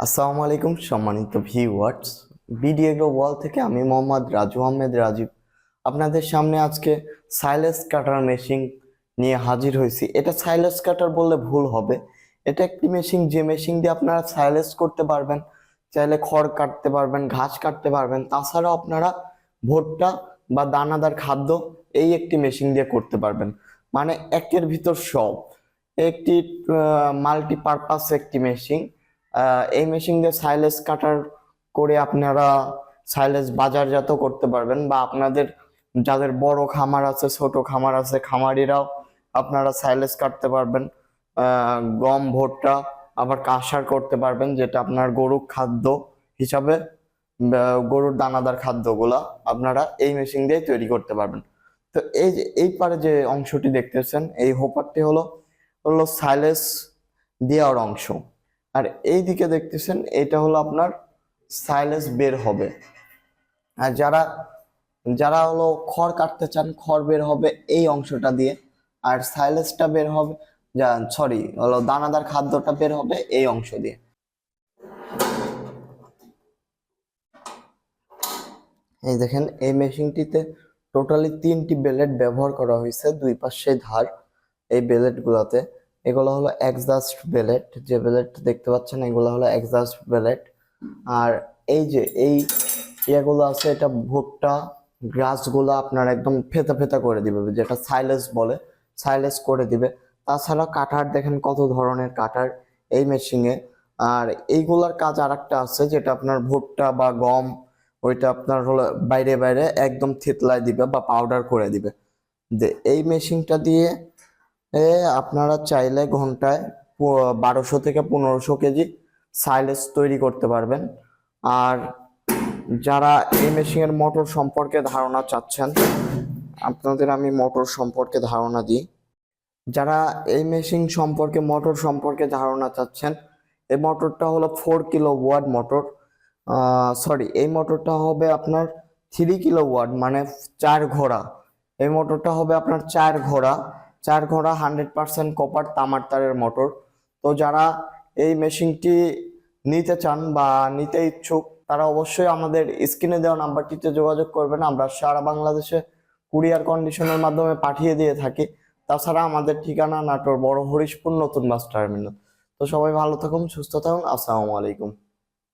আসসালামু আলাইকুম, সম্মানিত ভিউয়ার্স বিডিএগ্রো ওয়াল থেকে আমি মোহাম্মদ রাজু আহমেদ রাজীব। আপনাদের সামনে আজকে সাইলেস কাটার মেশিন নিয়ে হাজির হয়েছি। এটা সাইলেস কাটার বললে ভুল হবে। এটা একটি মেশিন যে মেশিন দিয়ে আপনারা সাইলেস করতে পারবেন, চাইলে খড় কাটতে পারবেন, ঘাস কাটতে পারবেন। তাছাড়াও আপনারা ভুট্টা বা দানাদার খাদ্য এই একটি মেশিন দিয়ে করতে পারবেন। মানে একের ভিতর সব। একটি মাল্টিপারপাস একটি মেশিন এই মেশিন দিয়ে সাইলেস কাটার করে আপনারা সাইলেস বাজারজাত করতে পারবেন বা আপনাদের যাদের বড় খামার আছে, ছোট খামার আছে, খামারিরাও আপনারা সাইলেস কাটতে পারবেন। গম, ভুট্টা আবার কাঁসার করতে পারবেন, যেটা আপনার গরুর খাদ্য হিসাবে গরুর দানাদার খাদ্যগুলা আপনারা এই মেশিন দিয়ে তৈরি করতে পারবেন। তো এই যে, এই পারে যে অংশটি দেখতেছেন, এই হোপারটি হলো হলো সাইলেস দেওয়ার অংশ। আর এই দিকে দেখতেছেন, এটা হলো আপনার সাইলেস বের হবে। আর যারা যারা হলো খড় কাটতে চান, খড় বের হবে এই অংশটা দিয়ে। আর সাইলেসটা বের হবে, যা সরি হলো দানাদার খাদ্যটা বের হবে এই অংশ দিয়ে। এই দেখেন, এই মেশিনটিতে টোটালি তিনটি বেলেট ব্যবহার করা হয়েছে, দুই পাশে ধার, এই বেলেট গুলাতে এগুলো হলো এক্সাস্ট বেলেট যে বেলেট দেখতে পাচ্ছেন, এগুলো হলো এক্সাস্ট বেলেট আর এই যে, এই ইয়েগুলো আছে, এটা ভুট্টা, গ্রাসগুলো আপনার একদম ফেতা ফেতা করে দিবে, যেটা সাইলেস বলে সাইলেস করে দিবে। তাছাড়া কাটার দেখেন কত ধরনের কাটার এই মেশিনে আর এইগুলার কাজ আর একটা আছে, যেটা আপনার ভুট্টা বা গম, ওইটা আপনার হলো বাইরে বাইরে একদম থেতলায় দিবে বা পাউডার করে দিবে। এই মেশিনটা দিয়ে আপনারা চাইলে ঘন্টায় বারোশো থেকে পনেরোশো কেজি সাইলেজ তৈরি করতে পারবেন। আর যারা এই মেশিনের মোটর সম্পর্কে ধারণা চাচ্ছেন, আপনাদের আমি মোটর সম্পর্কে ধারণা দিই। যারা এই মেশিন সম্পর্কে মোটর সম্পর্কে ধারণা চাচ্ছেন, এই মোটরটা হলো four kilo watt motor sorry এই মোটরটা হবে আপনার থ্রি কিলো ওয়াট মানে চার ঘোড়া। এই মোটরটা হবে আপনার চার ঘোড়া। চার ঘোড়া হান্ড্রেড পার্সেন্ট কপার তামার তারের মোটর তো যারা এই মেশিনটি নিতে চান বা নিতে ইচ্ছুক, তারা অবশ্যই আমাদের স্ক্রিনে দেওয়া নাম্বারটিতে যোগাযোগ করবেন। আমরা সারা বাংলাদেশে কুরিয়ার কন্ডিশনের মাধ্যমে পাঠিয়ে দিয়ে থাকি। তাছাড়া আমাদের ঠিকানা নাটোর বড় হরিশপুর নতুন বাস টার্মিনাল। তো সবাই ভালো থাকুন, সুস্থ থাকুন। আসসালামু আলাইকুম।